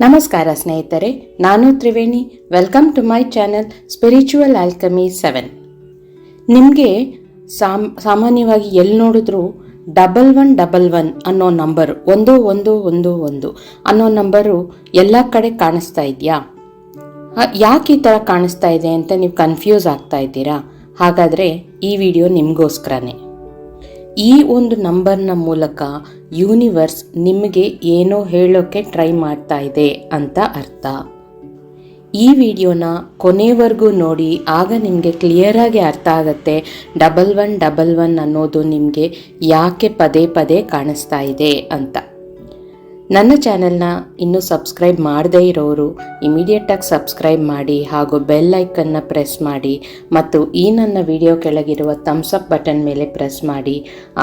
ನಮಸ್ಕಾರ ಸ್ನೇಹಿತರೆ, ನಾನು Triveni. Welcome to my channel spiritual alchemy seven ನಿಮಗೆ ಸಾಮ್, ಸಾಮಾನ್ಯವಾಗಿ ಎಲ್ಲಿ ನೋಡಿದ್ರು ಡಬಲ್ ಒನ್ ಡಬಲ್ ಒನ್ ಅನ್ನೋ ನಂಬರ್ ಒಂದು ಒಂದು ಒಂದು ಒಂದು ಅನ್ನೋ ನಂಬರು ಎಲ್ಲ ಕಡೆ ಕಾಣಿಸ್ತಾ ಇದೆಯಾ? ಯಾಕೆ ಈ ಥರ ಕಾಣಿಸ್ತಾ ಇದೆ ಅಂತ ನೀವು ಕನ್ಫ್ಯೂಸ್ ಆಗ್ತಾ ಇದ್ದೀರಾ? ಹಾಗಾದರೆ ಈ ವಿಡಿಯೋ ನಿಮಗೋಸ್ಕರನೇ. ಈ ಒಂದು ನಂಬರ್ನ ಮೂಲಕ ಯೂನಿವರ್ಸ್ ನಿಮಗೆ ಏನೋ ಹೇಳೋಕ್ಕೆ ಟ್ರೈ ಮಾಡ್ತಾ ಇದೆ ಅಂತ ಅರ್ಥ. ಈ ವಿಡಿಯೋನ ಕೊನೆವರೆಗೂ ನೋಡಿ, ಆಗ ನಿಮಗೆ ಕ್ಲಿಯರಾಗಿ ಅರ್ಥ ಆಗುತ್ತೆ ಡಬಲ್ ಒನ್ ಡಬಲ್ ಒನ್ ಅನ್ನೋದು ನಿಮಗೆ ಯಾಕೆ ಪದೇ ಪದೇ ಕಾಣಿಸ್ತಾ ಇದೆ ಅಂತ. ನನ್ನ ಚಾನೆಲ್ನ ಇನ್ನೂ ಸಬ್ಸ್ಕ್ರೈಬ್ ಮಾಡದೇ ಇರೋರು ಇಮಿಡಿಯೇಟಾಗಿ ಸಬ್ಸ್ಕ್ರೈಬ್ ಮಾಡಿ ಹಾಗೂ ಬೆಲ್ ಐಕನ್ನ ಪ್ರೆಸ್ ಮಾಡಿ ಮತ್ತು ಈ ನನ್ನ ವಿಡಿಯೋ ಕೆಳಗಿರುವ ಥಮ್ಸ್ ಅಪ್ ಬಟನ್ ಮೇಲೆ ಪ್ರೆಸ್ ಮಾಡಿ.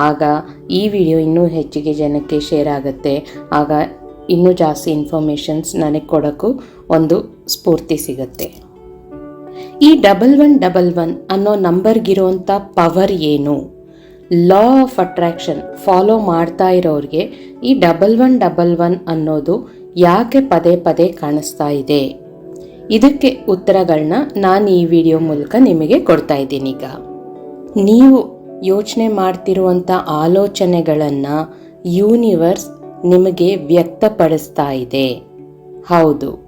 ಆಗ ಈ ವಿಡಿಯೋ ಇನ್ನೂ ಹೆಚ್ಚಿಗೆ ಜನಕ್ಕೆ ಶೇರ್ ಆಗುತ್ತೆ. ಆಗ ಇನ್ನೂ ಜಾಸ್ತಿ ಇನ್ಫಾರ್ಮೇಷನ್ಸ್ ನನಗೆ ಕೊಡೋಕ್ಕೂ ಒಂದು ಸ್ಫೂರ್ತಿ ಸಿಗುತ್ತೆ. ಈ ಡಬಲ್ ಒನ್ ಡಬಲ್ ಒನ್ ಅನ್ನೋ ನಂಬರ್ಗಿರುವಂಥ ಪವರ್ ಏನು? ಲಾ ಆಫ್ ಅಟ್ರಾಕ್ಷನ್ ಫಾಲೋ ಮಾಡ್ತಾ ಇರೋರಿಗೆ ಈ ಡಬಲ್ ಒನ್ ಡಬಲ್ ಒನ್ ಅನ್ನೋದು ಯಾಕೆ ಪದೇ ಪದೇ ಕಾಣಿಸ್ತಾ ಇದೆ? ಇದಕ್ಕೆ ಉತ್ತರಗಳನ್ನ ನಾನು ಈ ವಿಡಿಯೋ ಮೂಲಕ ನಿಮಗೆ ಕೊಡ್ತಾ ಇದ್ದೀನಿ ಈಗ. ನೀವು ಯೋಚನೆ ಮಾಡ್ತಿರುವಂಥ ಆಲೋಚನೆಗಳನ್ನು ಯೂನಿವರ್ಸ್ ನಿಮಗೆ ವ್ಯಕ್ತಪಡಿಸ್ತಾ ಇದೆ. ಹೌದು.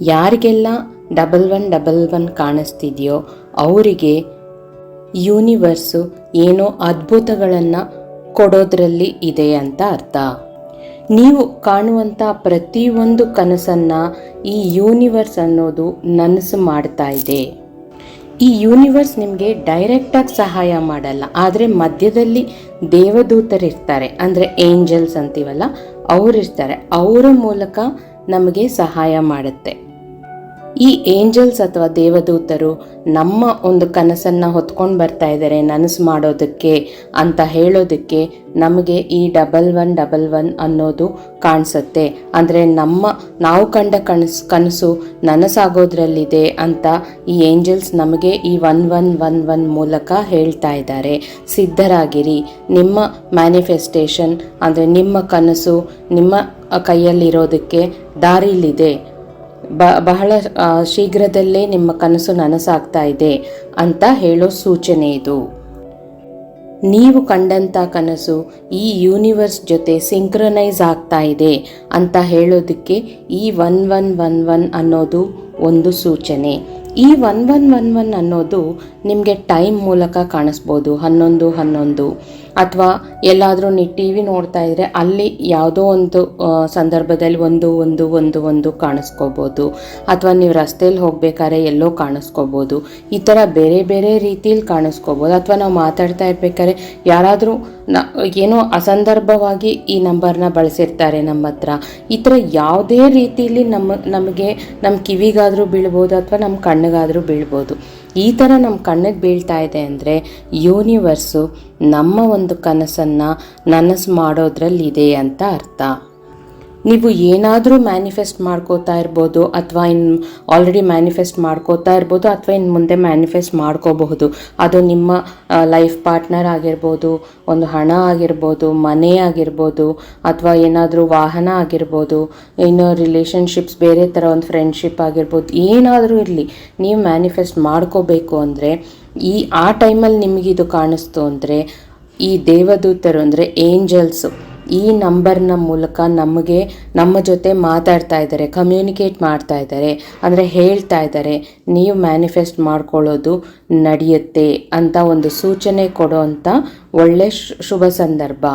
ಯಾರಿಗೆಲ್ಲ ಡಬಲ್ ಒನ್ ಡಬಲ್ ಒನ್ ಕಾಣಿಸ್ತಿದೆಯೋ ಅವರಿಗೆ ಯೂನಿವರ್ಸು ಏನೋ ಅದ್ಭುತಗಳನ್ನು ಕೊಡೋದ್ರಲ್ಲಿ ಇದೆ ಅಂತ ಅರ್ಥ. ನೀವು ಕಾಣುವಂಥ ಪ್ರತಿಯೊಂದು ಕನಸನ್ನು ಈ ಯೂನಿವರ್ಸ್ ಅನ್ನೋದು ನನಸು ಮಾಡ್ತಾ ಇದೆ. ಈ ಯೂನಿವರ್ಸ್ ನಿಮಗೆ ಡೈರೆಕ್ಟಾಗಿ ಸಹಾಯ ಮಾಡಲ್ಲ. ಆದರೆ ಮಧ್ಯದಲ್ಲಿ ದೇವದೂತರಿರ್ತಾರೆ. ಅಂದರೆ ಏಂಜಲ್ಸ್ ಅಂತೀವಲ್ಲ, ಅವರಿರ್ತಾರೆ. ಅವರ ಮೂಲಕ ನಮಗೆ ಸಹಾಯ ಮಾಡುತ್ತೆ. ಈ ಏಂಜಲ್ಸ್ ಅಥವಾ ದೇವದೂತರು ನಮ್ಮ ಒಂದು ಕನಸನ್ನು ಹೊತ್ಕೊಂಡು ಬರ್ತಾ ಇದ್ದಾರೆ ನನಸು ಮಾಡೋದಕ್ಕೆ ಅಂತ ಹೇಳೋದಕ್ಕೆ ನಮಗೆ ಈ ಡಬಲ್ ಒನ್ ಡಬಲ್ ಒನ್ ಅನ್ನೋದು ಕಾಣಿಸುತ್ತೆ. ಅಂದರೆ ನಮ್ಮ, ನಾವು ಕಂಡ ಕನಸು ಕನಸು ನನಸಾಗೋದ್ರಲ್ಲಿದೆ ಅಂತ ಈ ಏಂಜಲ್ಸ್ ನಮಗೆ ಈ ಒನ್ ಒನ್ ಒನ್ ಒನ್ ಮೂಲಕ ಹೇಳ್ತಾ ಇದ್ದಾರೆ ಸಿದ್ಧರಾಗಿರಿ. ನಿಮ್ಮ ಮ್ಯಾನಿಫೆಸ್ಟೇಷನ್, ಅಂದರೆ ನಿಮ್ಮ ಕನಸು ನಿಮ್ಮ ಕೈಯಲ್ಲಿರೋದಕ್ಕೆ ದಾರಿಲಿದೆ. ಬ, ಬಹಳ ಶೀಘ್ರದಲ್ಲೇ ನಿಮ್ಮ ಕನಸು ನನಸಾಗ್ತಾ ಇದೆ ಅಂತ ಹೇಳೋ ಸೂಚನೆ ಇದು. ನೀವು ಕಂಡಂಥ ಕನಸು ಈ ಯೂನಿವರ್ಸ್ ಜೊತೆ ಸಿಂಕ್ರನೈಸ್ ಆಗ್ತಾ ಇದೆ ಅಂತ ಹೇಳೋದಕ್ಕೆ ಈ ಒನ್ ಒನ್ ಒನ್ ಒನ್ ಅನ್ನೋದು ಒಂದು ಸೂಚನೆ. ಈ ಒನ್ ಒನ್ ಒನ್ ಒನ್ ಅನ್ನೋದು ನಿಮಗೆ ಟೈಮ್ ಮೂಲಕ ಕಾಣಿಸ್ಬೋದು, ಹನ್ನೊಂದು ಹನ್ನೊಂದು. ಅಥವಾ ಎಲ್ಲಾದರೂ ನೀವು ಟಿ ವಿ ನೋಡ್ತಾ ಇದ್ದರೆ ಅಲ್ಲಿ ಯಾವುದೋ ಒಂದು ಸಂದರ್ಭದಲ್ಲಿ ಒಂದು ಒಂದು ಒಂದು ಒಂದು ಕಾಣಿಸ್ಕೋಬೋದು. ಅಥವಾ ನೀವು ರಸ್ತೆಯಲ್ಲಿ ಹೋಗ್ಬೇಕಾದ್ರೆ ಎಲ್ಲೋ ಕಾಣಿಸ್ಕೋಬೋದು. ಈ ಥರ ಬೇರೆ ಬೇರೆ ರೀತಿಯಲ್ಲಿ ಕಾಣಿಸ್ಕೋಬೋದು. ಅಥವಾ ನಾವು ಮಾತಾಡ್ತಾ ಇರ್ಬೇಕಾದ್ರೆ ಯಾರಾದರೂ ನ, ಏನೋ ಅಸಂದರ್ಭವಾಗಿ ಈ ನಂಬರ್ನ ಬಳಸಿರ್ತಾರೆ ನಮ್ಮ ಹತ್ರ ಈ ಥರ ಯಾವುದೇ ರೀತಿಯಲ್ಲಿ ನಮ್ಮ, ನಮಗೆ ನಮ್ಮ ಕಿವಿಗಾದರೂ ಬೀಳ್ಬೋದು ಅಥವಾ ನಮ್ಮ ಕಣ್ಣಿಗಾದರೂ ಬೀಳ್ಬೋದು. ಈ ಥರ ನಮ್ಮ ಕಣ್ಣಿಗೆ ಬೀಳ್ತಾ ಇದೆ ಅಂದರೆ ಯೂನಿವರ್ಸು ನಮ್ಮ ಒಂದು ಕನಸನ್ನು ನನಸು ಮಾಡೋದ್ರಲ್ಲಿದೆ ಅಂತ ಅರ್ಥ. ನೀವು ಏನಾದರೂ ಮ್ಯಾನಿಫೆಸ್ಟ್ ಮಾಡ್ಕೋತಾ ಇರ್ಬೋದು ಅಥವಾ ಇನ್ನು ಆಲ್ರೆಡಿ ಮ್ಯಾನಿಫೆಸ್ಟ್ ಮಾಡ್ಕೋತಾ ಇರ್ಬೋದು ಅಥವಾ ಇನ್ನು ಮುಂದೆ ಮ್ಯಾನಿಫೆಸ್ಟ್ ಮಾಡ್ಕೋಬಹುದು. ಅದು ನಿಮ್ಮ ಲೈಫ್ ಪಾರ್ಟ್ನರ್ ಆಗಿರ್ಬೋದು, ಒಂದು ಹಣ ಆಗಿರ್ಬೋದು, ಮನೆ ಆಗಿರ್ಬೋದು, ಅಥವಾ ಏನಾದರೂ ವಾಹನ ಆಗಿರ್ಬೋದು, ಇನ್ನು ರಿಲೇಷನ್ಶಿಪ್ಸ್ ಬೇರೆ ಥರ ಒಂದು ಫ್ರೆಂಡ್ಶಿಪ್ ಆಗಿರ್ಬೋದು, ಏನಾದರೂ ಇರಲಿ, ನೀವು ಮ್ಯಾನಿಫೆಸ್ಟ್ ಮಾಡ್ಕೋಬೇಕು ಅಂದರೆ, ಈ, ಆ ಟೈಮಲ್ಲಿ ನಿಮಗಿದು ಕಾಣಿಸ್ತು ಅಂದರೆ, ಈ ದೇವದೂತರು ಅಂದರೆ ಏಂಜಲ್ಸು ಈ ನಂಬರ್ನ ಮೂಲಕ ನಮಗೆ ನಮ್ಮ ಜೊತೆ ಮಾತಾಡ್ತಾ ಇದ್ದಾರೆ ಕಮ್ಯುನಿಕೇಟ್ ಮಾಡ್ತಾ ಇದ್ದಾರೆ, ಅಂದರೆ ಹೇಳ್ತಾ ಇದ್ದಾರೆ, ನೀವು ಮ್ಯಾನಿಫೆಸ್ಟ್ ಮಾಡ್ಕೊಳ್ಳೋದು ನಡೆಯುತ್ತೆ ಅಂತ ಒಂದು ಸೂಚನೆ ಕೊಡೋವಂಥ ಒಳ್ಳೆ ಶುಭ ಸಂದರ್ಭ.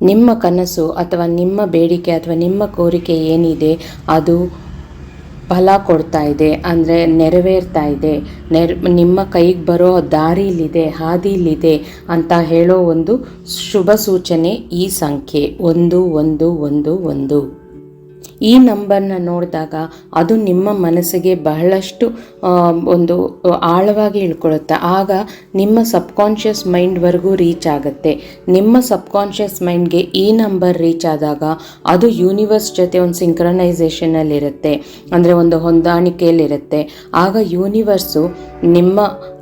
ನಿಮ್ಮ ಕನಸು ಅಥವಾ ನಿಮ್ಮ ಬೇಡಿಕೆ ಅಥವಾ ನಿಮ್ಮ ಕೋರಿಕೆ ಏನಿದೆ, ಅದು ಫಲ ಕೊಡ್ತಾ ಇದೆ, ಅಂದರೆ ನೆರವೇರ್ತಾ ಇದೆ. ನೆರ್, ನಿಮ್ಮ ಕೈಗೆ ಬರೋ ದಾರಿಲಿದೆ ಹಾದಿಲಿದೆ ಅಂತ ಹೇಳೋ ಒಂದು ಶುಭ ಸೂಚನೆ ಈ ಸಂಖ್ಯೆ. ಒಂದು ಒಂದು ಒಂದು ಒಂದು. ಈ ನಂಬರ್ನ ನೋಡಿದಾಗ ಅದು ನಿಮ್ಮ ಮನಸ್ಸಿಗೆ ಬಹಳಷ್ಟು ಒಂದು ಆಳವಾಗಿ ಇಳ್ಕೊಳ್ಳುತ್ತೆ ಆಗ ನಿಮ್ಮ ಸಬ್ಕಾನ್ಷಿಯಸ್ ಮೈಂಡ್ವರೆಗೂ ರೀಚ್ ಆಗುತ್ತೆ. ನಿಮ್ಮ ಸಬ್ಕಾನ್ಷಿಯಸ್ ಮೈಂಡ್ಗೆ ಈ ನಂಬರ್ ರೀಚ್ ಆದಾಗ ಅದು ಯೂನಿವರ್ಸ್ ಜೊತೆ ಒಂದು ಸಿಂಕ್ರನೈಸೇಷನಲ್ಲಿರುತ್ತೆ. ಅಂದರೆ ಒಂದು ಹೊಂದಾಣಿಕೆಯಲ್ಲಿರುತ್ತೆ. ಆಗ ಯೂನಿವರ್ಸು ನಿಮ್ಮ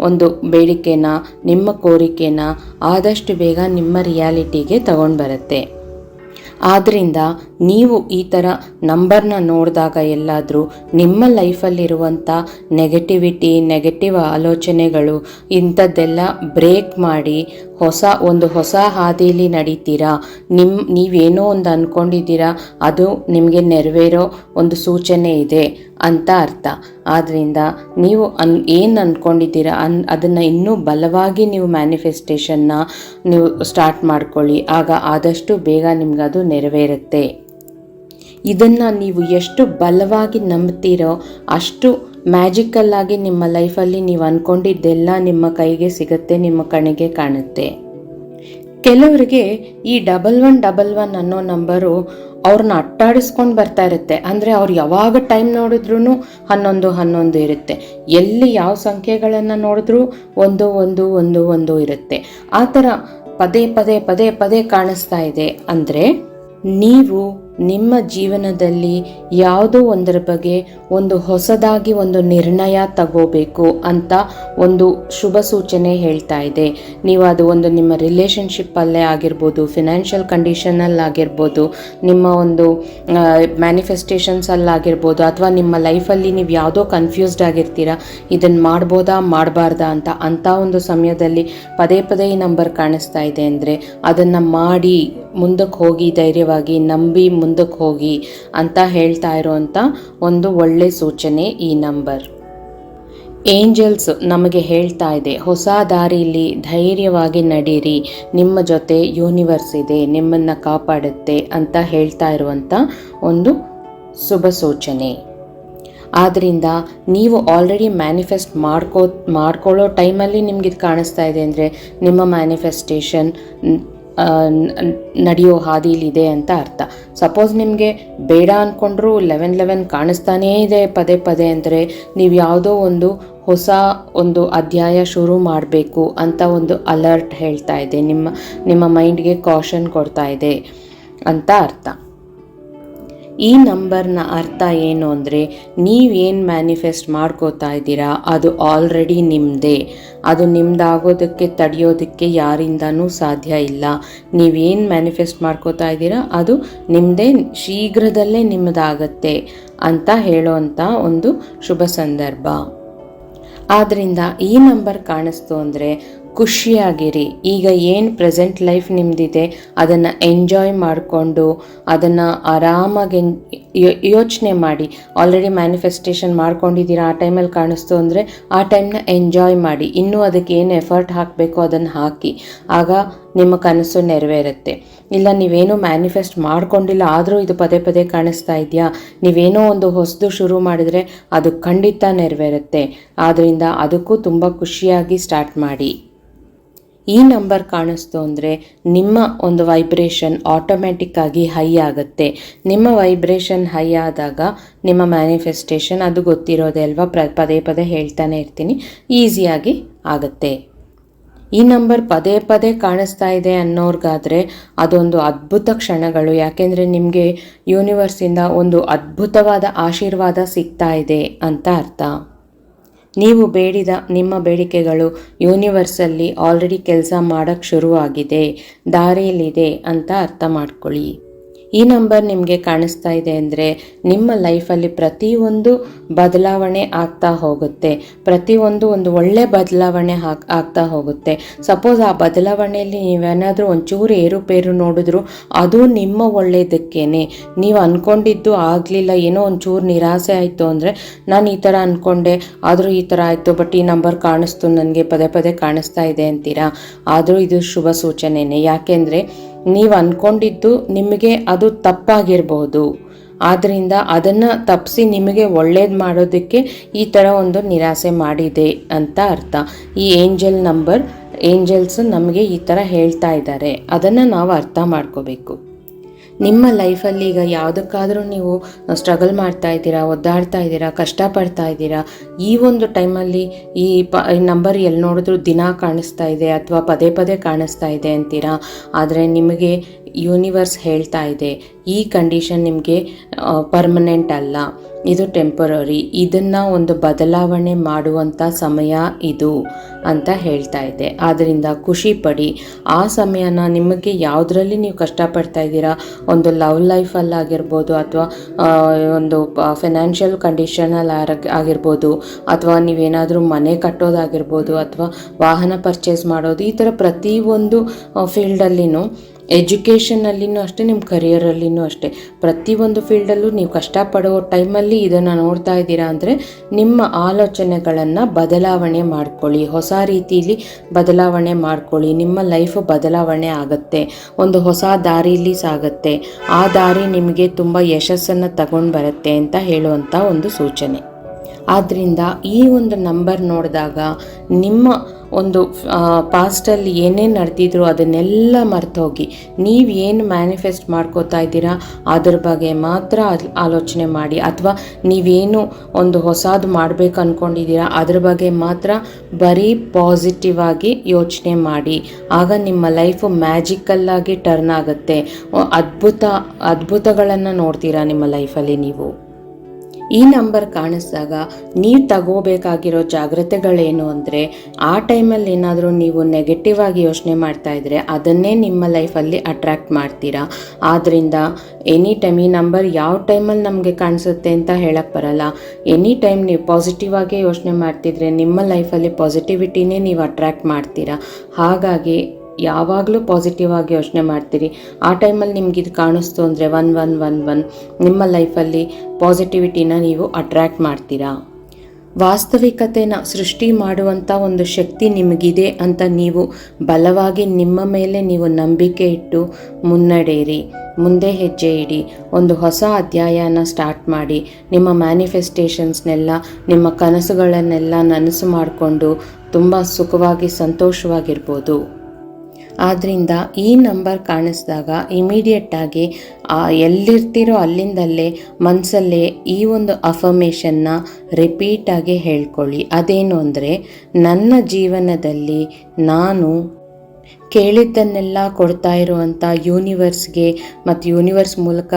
ಒಂದು ಬೇಡಿಕೆನ, ನಿಮ್ಮ ಕೋರಿಕೆನ ಆದಷ್ಟು ಬೇಗ ನಿಮ್ಮ ರಿಯಾಲಿಟಿಗೆ ತಗೊಂಡು ಬರುತ್ತೆ. ಆದ್ದರಿಂದ ನೀವು ಈ ಥರ ನಂಬರ್ನ ನೋಡಿದಾಗ ಎಲ್ಲಾದರೂ ನಿಮ್ಮ ಲೈಫಲ್ಲಿರುವಂಥ ನೆಗೆಟಿವಿಟಿ ನೆಗೆಟಿವ್ ಆಲೋಚನೆಗಳು ಇಂಥದ್ದೆಲ್ಲ ಬ್ರೇಕ್ ಮಾಡಿ ಹೊಸ, ಒಂದು ಹೊಸ ಹಾದಿಯಲ್ಲಿ ನಡೀತೀರಾ? ನಿಮ್ಮ ನೀವೇನೋ ಒಂದು ಅಂದ್ಕೊಂಡಿದ್ದೀರಾ ಅದು ನಿಮಗೆ ನೆರವೇರೋ ಒಂದು ಸೂಚನೆ ಇದೆ ಅಂತ ಅರ್ಥ. ಆದ್ದರಿಂದ ನೀವು ಅನ್, ಏನು ಅಂದ್ಕೊಂಡಿದ್ದೀರಾ ಅನ್, ಅದನ್ನು ಇನ್ನೂ ಬಲವಾಗಿ ನೀವು ಮ್ಯಾನಿಫೆಸ್ಟೇಷನ್ನ ನೀವು ಸ್ಟಾರ್ಟ್ ಮಾಡ್ಕೊಳ್ಳಿ. ಆಗ ಆದಷ್ಟು ಬೇಗ ನಿಮ್ಗೆ ಅದು ನೆರವೇರುತ್ತೆ. ಇದನ್ನು ನೀವು ಎಷ್ಟು ಬಲವಾಗಿ ನಂಬ್ತೀರೋ ಅಷ್ಟು ಮ್ಯಾಜಿಕಲ್ ಆಗಿ ನಿಮ್ಮ ಲೈಫಲ್ಲಿ ನೀವು ಅಂದ್ಕೊಂಡಿದ್ದೆಲ್ಲ ನಿಮ್ಮ ಕೈಗೆ ಸಿಗುತ್ತೆ, ನಿಮ್ಮ ಕಣಿಗೆ ಕಾಣುತ್ತೆ. ಕೆಲವರಿಗೆ ಈ ಡಬಲ್ ಒನ್ ಡಬಲ್ ಒನ್ ಅನ್ನೋ ನಂಬರು ಅವ್ರನ್ನ ಅಟ್ಟಾಡಿಸ್ಕೊಂಡು ಬರ್ತಾ ಇರುತ್ತೆ. ಅಂದರೆ ಅವ್ರು ಯಾವಾಗ ಟೈಮ್ ನೋಡಿದ್ರೂ ಹನ್ನೊಂದು ಹನ್ನೊಂದು ಇರುತ್ತೆ. ಎಲ್ಲಿ ಯಾವ ಸಂಖ್ಯೆಗಳನ್ನು ನೋಡಿದ್ರೂ ಒಂದು ಒಂದು ಒಂದು ಒಂದು ಇರುತ್ತೆ. ಆ ಥರ ಪದೇ ಪದೇ ಪದೇ ಪದೇ ಕಾಣಿಸ್ತಾ ಇದೆ. ಅಂದರೆ ನೀವು ನಿಮ್ಮ ಜೀವನದಲ್ಲಿ ಯಾವುದೋ ಒಂದರ ಬಗ್ಗೆ ಒಂದು ಹೊಸದಾಗಿ ಒಂದು ನಿರ್ಣಯ ತಗೋಬೇಕು ಅಂತ ಒಂದು ಶುಭ ಸೂಚನೆ ಹೇಳ್ತಾ ಇದೆ. ನೀವು ಅದು ಒಂದು ನಿಮ್ಮ ರಿಲೇಷನ್ಶಿಪ್ಪಲ್ಲೇ ಆಗಿರ್ಬೋದು ಫಿನಾನ್ಷಿಯಲ್ ಕಂಡೀಷನಲ್ಲಾಗಿರ್ಬೋದು ನಿಮ್ಮ ಒಂದು ಮ್ಯಾನಿಫೆಸ್ಟೇಷನ್ಸಲ್ಲಾಗಿರ್ಬೋದು ಅಥವಾ ನಿಮ್ಮ ಲೈಫಲ್ಲಿ ನೀವು ಯಾವುದೋ ಕನ್ಫ್ಯೂಸ್ಡ್ ಆಗಿರ್ತೀರಾ ಇದನ್ನು ಮಾಡ್ಬೋದಾ, ಮಾಡಬಾರ್ದಾ ಅಂತ ಅಂಥ ಒಂದು ಸಮಯದಲ್ಲಿ ಪದೇ ಪದೇ ಈ ನಂಬರ್ ಕಾಣಿಸ್ತಾ ಇದೆ ಅಂದರೆ ಅದನ್ನು ಮಾಡಿ ಮುಂದಕ್ಕೆ ಹೋಗಿ ಧೈರ್ಯವಾಗಿ ನಂಬಿ ಮುಂದಕ್ಕೆ ಹೋಗಿ ಅಂತ ಹೇಳ್ತಾ ಇರೋವಂಥ ಒಂದು ಒಳ್ಳೆ ಸೂಚನೆ ಈ ನಂಬರ್. ಏಂಜಲ್ಸ್ ನಮಗೆ ಹೇಳ್ತಾ ಇದೆ, ಹೊಸ ದಾರಿಯಲ್ಲಿ ಧೈರ್ಯವಾಗಿ ನಡೀರಿ, ನಿಮ್ಮ ಜೊತೆ ಯೂನಿವರ್ಸ್ ಇದೆ, ನಿಮ್ಮನ್ನು ಕಾಪಾಡುತ್ತೆ ಅಂತ ಹೇಳ್ತಾ ಇರುವಂಥ ಒಂದು ಶುಭ ಸೂಚನೆ. ಆದ್ದರಿಂದ ನೀವು ಆಲ್ರೆಡಿ ಮ್ಯಾನಿಫೆಸ್ಟ್ ಮಾಡ್ಕೋ, ಮಾಡ್ಕೊಳ್ಳೋ ಟೈಮಲ್ಲಿ ನಿಮ್ಗೆ ಇದು ಕಾಣಿಸ್ತಾ ಇದೆ ಅಂದರೆ ನಿಮ್ಮ ಮ್ಯಾನಿಫೆಸ್ಟೇಷನ್ ನಡೆಯೋ ಹಾದಿಲಿದೆ ಅಂತ ಅರ್ಥ. ಸಪೋಸ್ ನಿಮಗೆ ಬೇಡ ಅಂದ್ಕೊಂಡ್ರು ಲೆವೆನ್ ಲೆವೆನ್ ಕಾಣಿಸ್ತಾನೇ ಇದೆ ಪದೇ ಪದೇ ಅಂದರೆ ನೀವು ಯಾವುದೋ ಒಂದು ಹೊಸ ಒಂದು ಅಧ್ಯಾಯ ಶುರು ಮಾಡಬೇಕು ಅಂತ ಒಂದು ಅಲರ್ಟ್ ಹೇಳ್ತಾ ಇದೆ. ನಿಮ್ಮ ನಿಮ್ಮ ಮೈಂಡ್ಗೆ ಕಾಷನ್ ಕೊಡ್ತಾ ಇದೆ ಅಂತ ಅರ್ಥ. ಈ ನಂಬರ್ನ ಅರ್ಥ ಏನು ಅಂದರೆ ನೀವೇನು ಮ್ಯಾನಿಫೆಸ್ಟ್ ಮಾಡ್ಕೋತಾ ಇದ್ದೀರಾ, ಅದು ಆಲ್ರೆಡಿ ನಿಮ್ಮದೇ ಅದು ನಿಮ್ಮದಾಗೋದಕ್ಕೆ ತಡೆಯೋದಕ್ಕೆ ಯಾರಿಂದನೂ ಸಾಧ್ಯ ಇಲ್ಲ. ನೀವೇನು ಮ್ಯಾನಿಫೆಸ್ಟ್ ಮಾಡ್ಕೋತಾ ಇದ್ದೀರಾ, ಅದು ನಿಮ್ಮದೇ ಶೀಘ್ರದಲ್ಲೇ ನಿಮ್ಮದಾಗತ್ತೆ ಅಂತ ಹೇಳೋವಂಥ ಒಂದು ಶುಭ ಸಂದರ್ಭ. ಆದ್ದರಿಂದ ಈ ನಂಬರ್ ಕಾಣಿಸ್ತು ಅಂದರೆ ಖುಷಿಯಾಗಿರಿ. ಈಗ ಏನು ಪ್ರೆಸೆಂಟ್ ಲೈಫ್ ನಿಮ್ಮದಿದೆ ಅದನ್ನು ಎಂಜಾಯ್ ಮಾಡಿಕೊಂಡು, ಅದನ್ನು ಆರಾಮಾಗಿ ಯೋಚನೆ ಮಾಡಿ. ಆಲ್ರೆಡಿ ಮ್ಯಾನಿಫೆಸ್ಟೇಷನ್ ಮಾಡ್ಕೊಂಡಿದ್ದೀರಾ, ಆ ಟೈಮಲ್ಲಿ ಕಾಣಿಸ್ತು ಅಂದರೆ ಆ ಟೈಮ್ನ ಎಂಜಾಯ್ ಮಾಡಿ. ಇನ್ನೂ ಅದಕ್ಕೆ ಏನು ಎಫರ್ಟ್ ಹಾಕಬೇಕು ಅದನ್ನು ಹಾಕಿ. ಆಗ ನಿಮ್ಮ ಕನಸು ನೆರವೇರುತ್ತೆ. ಇಲ್ಲ, ನೀವೇನೋ ಮ್ಯಾನಿಫೆಸ್ಟ್ ಮಾಡ್ಕೊಂಡಿಲ್ಲ, ಆದರೂ ಇದು ಪದೇ ಪದೇ ಕಾಣಿಸ್ತಾ ಇದೆಯಾ? ನೀವೇನೋ ಒಂದು ಹೊಸದು ಶುರು ಮಾಡಿದರೆ ಅದು ಖಂಡಿತ ನೆರವೇರುತ್ತೆ. ಆದ್ದರಿಂದ ಅದಕ್ಕೂ ತುಂಬ ಖುಷಿಯಾಗಿ ಸ್ಟಾರ್ಟ್ ಮಾಡಿ. ಈ ನಂಬರ್ ಕಾಣಿಸ್ತು ಅಂದರೆ ನಿಮ್ಮ ಒಂದು ವೈಬ್ರೇಷನ್ ಆಟೋಮ್ಯಾಟಿಕ್ ಆಗಿ ಹೈ ಆಗುತ್ತೆ. ನಿಮ್ಮ ವೈಬ್ರೇಷನ್ ಹೈ ಆದಾಗ ನಿಮ್ಮ ಮ್ಯಾನಿಫೆಸ್ಟೇಷನ್ ಅದು ಗೊತ್ತಿರೋದೇ ಅಲ್ವಾ? ಪ್ರ ಪದೇ ಪದೇ ಹೇಳ್ತಾನೆ ಇರ್ತೀನಿ. ಈಸಿಯಾಗಿ ಆಗುತ್ತೆ. ಈ ನಂಬರ್ ಪದೇ ಪದೇ ಕಾಣಿಸ್ತಾ ಇದೆ ಅನ್ನೋರ್ಗಾದರೆ ಅದೊಂದು ಅದ್ಭುತ ಕ್ಷಣಗಳು. ಯಾಕೆಂದರೆ ನಿಮಗೆ ಯೂನಿವರ್ಸಿಂದ ಒಂದು ಅದ್ಭುತವಾದ ಆಶೀರ್ವಾದ ಸಿಗ್ತಾ ಇದೆ ಅಂತ ಅರ್ಥ. ನೀವು ಬೇಡಿದ ನಿಮ್ಮ ಬೇಡಿಕೆಗಳು ಯೂನಿವರ್ಸಲ್ಲಿ ಆಲ್ರೆಡಿ ಕೆಲಸ ಮಾಡೋಕ್ಕೆ ಶುರುವಾಗಿದೆ ದಾರಿಯಲ್ಲಿದೆ ಅಂತ ಅರ್ಥ ಮಾಡ್ಕೊಳ್ಳಿ. ಈ ನಂಬರ್ ನಿಮಗೆ ಕಾಣಿಸ್ತಾ ಇದೆ ಅಂದರೆ ನಿಮ್ಮ ಲೈಫಲ್ಲಿ ಪ್ರತಿಯೊಂದು ಬದಲಾವಣೆ ಆಗ್ತಾ ಹೋಗುತ್ತೆ. ಪ್ರತಿಯೊಂದು ಒಂದು ಒಳ್ಳೆ ಬದಲಾವಣೆ ಹಾಕ್ ಆಗ್ತಾ ಹೋಗುತ್ತೆ. ಸಪೋಸ್ ಆ ಬದಲಾವಣೆಯಲ್ಲಿ ನೀವೇನಾದರೂ ಒಂಚೂರು ಏರುಪೇರು ನೋಡಿದ್ರು ಅದು ನಿಮ್ಮ ಒಳ್ಳೆಯದಕ್ಕೇನೆ ನೀವು ಅಂದ್ಕೊಂಡಿದ್ದು ಆಗಲಿಲ್ಲ, ಏನೋ ಒಂಚೂರು ನಿರಾಸೆ ಆಯಿತು ಅಂದರೆ ನಾನು ಈ ಥರ ಅಂದ್ಕೊಂಡೆ ಆದರೂ ಈ ಥರ ಆಯಿತು ಬಟ್ ಈ ನಂಬರ್ ಕಾಣಿಸ್ತು, ನನಗೆ ಪದೇ ಪದೇ ಕಾಣಿಸ್ತಾ ಇದೆ ಅಂತೀರಾ? ಆದರೂ ಇದು ಶುಭ ಸೂಚನೆಯೇ ಯಾಕೆಂದರೆ ನೀವು ಅಂದ್ಕೊಂಡಿದ್ದು ನಿಮಗೆ ಅದು ತಪ್ಪಾಗಿರ್ಬೋದು. ಆದ್ದರಿಂದ ಅದನ್ನು ತಪ್ಪಿಸಿ ನಿಮಗೆ ಒಳ್ಳೇದು ಮಾಡೋದಕ್ಕೆ ಈ ಥರ ಒಂದು ನಿರಾಸೆ ಮಾಡಿದೆ ಅಂತ ಅರ್ಥ. ಈ ಏಂಜಲ್ ನಂಬರ್, ಏಂಜಲ್ಸ್ ನಮಗೆ ಈ ಥರ ಹೇಳ್ತಾ ಇದ್ದಾರೆ. ಅದನ್ನು ನಾವು ಅರ್ಥ ಮಾಡ್ಕೋಬೇಕು. ನಿಮ್ಮ ಲೈಫಲ್ಲಿ ಈಗ ಯಾವುದಕ್ಕಾದರೂ ನೀವು ಸ್ಟ್ರಗಲ್ ಮಾಡ್ತಾ ಇದ್ದೀರಾ, ಒದ್ದಾಡ್ತಾ ಇದ್ದೀರಾ, ಕಷ್ಟಪಡ್ತಾ ಇದ್ದೀರಾ? ಈ ಒಂದು ಟೈಮಲ್ಲಿ ಈ ಪ ನಂಬರ್ ಎಲ್ಲಿ ನೋಡಿದ್ರೂ ದಿನ ಕಾಣಿಸ್ತಾ ಇದೆ ಅಥವಾ ಪದೇ ಪದೇ ಕಾಣಿಸ್ತಾ ಇದೆ ಅಂತೀರಾ? ಆದರೆ ನಿಮಗೆ ಯೂನಿವರ್ಸ್ ಹೇಳ್ತಾ ಇದೆ. ಈ ಕಂಡೀಷನ್ ನಿಮಗೆ ಪರ್ಮನೆಂಟ್ ಅಲ್ಲ. ಇದು ಟೆಂಪರರಿ ಇದನ್ನು ಒಂದು ಬದಲಾವಣೆ ಮಾಡುವಂಥ ಸಮಯ ಇದು ಅಂತ ಹೇಳ್ತಾ ಇದೆ. ಆದ್ದರಿಂದ ಖುಷಿ ಪಡಿ. ಆ ಸಮಯನ ನಿಮಗೆ ಯಾವುದರಲ್ಲಿ ನೀವು ಕಷ್ಟಪಡ್ತಾ ಇದ್ದೀರಾ? ಒಂದು ಲವ್ ಲೈಫಲ್ಲಾಗಿರ್ಬೋದು ಅಥವಾ ಒಂದು ಫಿನಾನ್ಷಿಯಲ್ ಕಂಡೀಷನಲ್ಲಿ ಆಗಿರ್ಬೋದು ಅಥವಾ ನೀವೇನಾದರೂ ಮನೆ ಕಟ್ಟೋದಾಗಿರ್ಬೋದು ಅಥವಾ ವಾಹನ ಪರ್ಚೇಸ್ ಮಾಡೋದು ಈ ಥರ ಪ್ರತಿಯೊಂದು ಫೀಲ್ಡಲ್ಲಿನೂ ಎಜುಕೇಷನಲ್ಲಿನೂ ಅಷ್ಟೇ ನಿಮ್ಮ ಕರಿಯರಲ್ಲಿನೂ ಅಷ್ಟೇ. ಪ್ರತಿಯೊಂದು ಫೀಲ್ಡಲ್ಲೂ ನೀವು ಕಷ್ಟಪಡೋ ಟೈಮಲ್ಲಿ ಇದನ್ನು ನೋಡ್ತಾ ಇದ್ದೀರಾ ಅಂದರೆ ನಿಮ್ಮ ಆಲೋಚನೆಗಳನ್ನು ಬದಲಾವಣೆ ಮಾಡ್ಕೊಳ್ಳಿ. ಹೊಸ ರೀತಿಯಲ್ಲಿ ಬದಲಾವಣೆ ಮಾಡ್ಕೊಳ್ಳಿ. ನಿಮ್ಮ ಲೈಫ್ ಬದಲಾವಣೆ ಆಗುತ್ತೆ. ಒಂದು ಹೊಸ ದಾರಿಯಲ್ಲಿ ಸಾಗುತ್ತೆ. ಆ ದಾರಿ ನಿಮಗೆ ತುಂಬ ಯಶಸ್ಸನ್ನು ತಗೊಂಡು ಬರುತ್ತೆ ಅಂತ ಹೇಳುವಂಥ ಒಂದು ಸೂಚನೆ. ಆದ್ದರಿಂದ ಈ ಒಂದು ನಂಬರ್ ನೋಡಿದಾಗ ನಿಮ್ಮ ಒಂದು ಪಾಸ್ಟಲ್ಲಿ ಏನೇನು ನಡೆದಿದ್ರು ಅದನ್ನೆಲ್ಲ ಮರ್ತೋಗಿ ನೀವು ಏನು ಮ್ಯಾನಿಫೆಸ್ಟ್ ಮಾಡ್ಕೋತಾ ಇದ್ದೀರಾ ಅದ್ರ ಬಗ್ಗೆ ಮಾತ್ರ ಆಲೋಚನೆ ಮಾಡಿ ಅಥವಾ ನೀವೇನು ಒಂದು ಹೊಸದು ಮಾಡಬೇಕು ಅಂದ್ಕೊಂಡಿದ್ದೀರಾ ಅದ್ರ ಬಗ್ಗೆ ಮಾತ್ರ ಬರೀ ಪಾಸಿಟಿವ್ ಆಗಿ ಯೋಚನೆ ಮಾಡಿ. ಆಗ ನಿಮ್ಮ ಲೈಫು ಮ್ಯಾಜಿಕಲ್ಲಾಗಿ ಟರ್ನ್ ಆಗುತ್ತೆ. ಅದ್ಭುತ, ಅದ್ಭುತಗಳನ್ನು ನೋಡ್ತೀರಾ ನಿಮ್ಮ ಲೈಫಲ್ಲಿ ನೀವು? ಈ ನಂಬರ್ ಕಾಣಿಸಿದಾಗ ನೀವು ತಗೋಬೇಕಾಗಿರೋ ಜಾಗ್ರತೆಗಳೇನು ಅಂದರೆ ಆ ಟೈಮಲ್ಲಿ ಏನಾದರೂ ನೀವು ನೆಗೆಟಿವ್ ಆಗಿ ಯೋಚನೆ ಮಾಡ್ತಾ ಇದ್ರೆ ಅದನ್ನೇ ನಿಮ್ಮ ಲೈಫಲ್ಲಿ ಅಟ್ರ್ಯಾಕ್ಟ್ ಮಾಡ್ತೀರಾ. ಆದ್ದರಿಂದ ಎನಿ ಟೈಮ್ ಈ ನಂಬರ್ ಯಾವ ಟೈಮಲ್ಲಿ ನಮಗೆ ಕಾಣಿಸುತ್ತೆ ಅಂತ ಹೇಳಕ್ಕೆ ಬರಲ್ಲ. ಎನಿ ಟೈಮ್ ನೀವು ಪಾಸಿಟಿವ್ ಆಗಿ ಯೋಚನೆ ಮಾಡ್ತಿದ್ರೆ ನಿಮ್ಮ ಲೈಫಲ್ಲಿ ಪಾಸಿಟಿವಿಟಿನೇ ನೀವು ಅಟ್ರ್ಯಾಕ್ಟ್ ಮಾಡ್ತೀರಾ. ಹಾಗಾಗಿ ಯಾವಾಗಲೂ ಪಾಸಿಟಿವ್ ಆಗಿ ಯೋಚನೆ ಮಾಡ್ತೀರಿ. ಆ ಟೈಮಲ್ಲಿ ನಿಮ್ಗೆ ಇದು ಕಾಣಿಸ್ತು ಅಂದರೆ ಒನ್ ಒನ್ ಒನ್ ಒನ್ ನಿಮ್ಮ ಲೈಫಲ್ಲಿ ಪಾಸಿಟಿವಿಟಿನ ನೀವು ಅಟ್ರ್ಯಾಕ್ಟ್ ಮಾಡ್ತೀರಾ? ವಾಸ್ತವಿಕತೆನ ಸೃಷ್ಟಿ ಮಾಡುವಂಥ ಒಂದು ಶಕ್ತಿ ನಿಮಗಿದೆ ಅಂತ ನೀವು ಬಲವಾಗಿ ನಿಮ್ಮ ಮೇಲೆ ನೀವು ನಂಬಿಕೆ ಇಟ್ಟು ಮುನ್ನಡೆಯಿರಿ. ಮುಂದೆ ಹೆಜ್ಜೆ ಇಡಿ. ಒಂದು ಹೊಸ ಅಧ್ಯಾಯನ ಸ್ಟಾರ್ಟ್ ಮಾಡಿ. ನಿಮ್ಮ ಮ್ಯಾನಿಫೆಸ್ಟೇಷನ್ಸ್ನೆಲ್ಲ ನಿಮ್ಮ ಕನಸುಗಳನ್ನೆಲ್ಲ ನನಸು ಮಾಡಿಕೊಂಡು ತುಂಬ ಸುಖವಾಗಿ, ಸಂತೋಷವಾಗಿರ್ಬೋದು. ಆದ್ದರಿಂದ ಈ ನಂಬರ್ ಕಾಣಿಸಿದಾಗ ಇಮಿಡಿಯೇಟಾಗಿ ಎಲ್ಲಿರ್ತೀರೋ ಅಲ್ಲಿಂದಲ್ಲೇ ಮನಸ್ಸಲ್ಲೇ ಈ ಒಂದು ಅಫರ್ಮೇಷನ್ನ ರಿಪೀಟಾಗಿ ಹೇಳ್ಕೊಳ್ಳಿ. ಅದೇನು ಅಂದರೆ, ನನ್ನ ಜೀವನದಲ್ಲಿ ನಾನು ಕೇಳಿದ್ದನ್ನೆಲ್ಲ ಕೊಡ್ತಾ ಇರುವಂಥ ಯೂನಿವರ್ಸ್ಗೆ ಮತ್ತು ಯೂನಿವರ್ಸ್ ಮೂಲಕ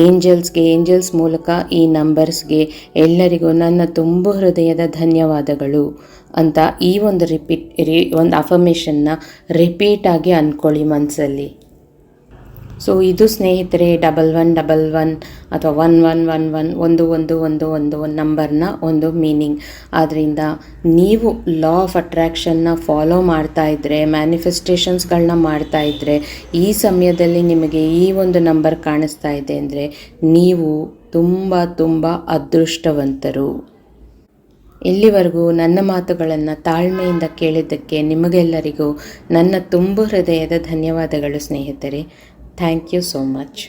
ಏಂಜಲ್ಸ್ಗೆ ಏಂಜಲ್ಸ್ ಮೂಲಕ ಈ ನಂಬರ್ಸ್ಗೆ ಎಲ್ಲರಿಗೂ ನನ್ನ ತುಂಬ ಹೃದಯದ ಧನ್ಯವಾದಗಳು ಅಂತ ಈ ಒಂದು ರಿಪೀಟ್ ರಿ ಒಂದು ಅಫರ್ಮೇಷನ್ನ ರಿಪೀಟಾಗಿ ಅಂದ್ಕೊಳ್ಳಿ ಮನಸ್ಸಲ್ಲಿ ಸೊ ಇದು ಸ್ನೇಹಿತರೆ ಡಬಲ್ ಒನ್ ಡಬಲ್ ಒನ್ ಅಥವಾ ಒನ್ ಒನ್ ಒನ್ ಒನ್ ಒಂದು ಒಂದು ಒಂದು ಒಂದು ನಂಬರ್ನ ಒಂದು ಮೀನಿಂಗ್ ಆದ್ದರಿಂದ ನೀವು ಲಾ ಆಫ್ ಅಟ್ರ್ಯಾಕ್ಷನ್ನ ಫಾಲೋ ಮಾಡ್ತಾ ಇದ್ದರೆ ಮ್ಯಾನಿಫೆಸ್ಟೇಷನ್ಸ್ಗಳನ್ನ ಮಾಡ್ತಾ ಈ ಸಮಯದಲ್ಲಿ ನಿಮಗೆ ಈ ಒಂದು ನಂಬರ್ ಕಾಣಿಸ್ತಾ ಇದೆ ಅಂದರೆ, ನೀವು ತುಂಬ ತುಂಬ ಅದೃಷ್ಟವಂತರು. ಇಲ್ಲಿವರೆಗೂ ನನ್ನ ಮಾತುಗಳನ್ನು ತಾಳ್ಮೆಯಿಂದ ಕೇಳಿದ್ದಕ್ಕೆ ನಿಮಗೆಲ್ಲರಿಗೂ ನನ್ನ ತುಂಬು ಹೃದಯದ ಧನ್ಯವಾದಗಳು ಸ್ನೇಹಿತರೆ. Thank you so much